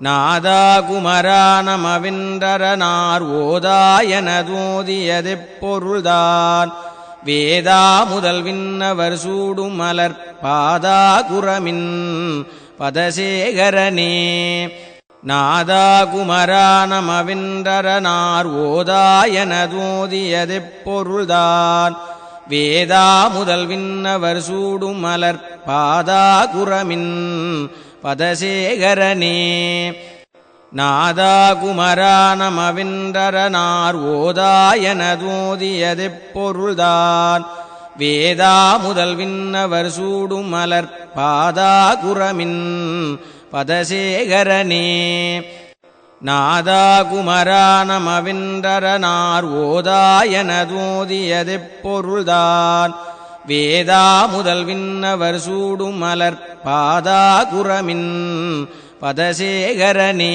நாதா குமரா நமவின்றரனார் ஓதாயனதோதியதெப்பொருள்தான். வேதா முதல் விண்ணவர் சூடும் மலர் பாதா குரமின் பதசேகரனே. நாதா குமரா நமவின்றரனார் ஓதாயனதோதியதெப்பொருள்தான். வேதா முதல் விண்ணவர் சூடும் மலர் பாதா குரமின் பதசேகரனே. நாதா குமரா நமவின்றரனார் ஓதாயனதோதியதெப்பொருள்தான். வேதா முதல் விண்ணவர் சூடும் மலர் பாதா குரமின் பதசேகரனே. நாதா குமரா நமவின்றரனார் ஓதாயனதோதியதெப்பொருள்தான். வேதா முதல் விண்ணவர் சூடும் மலர் பாதா குரமின் பதசேகரனே.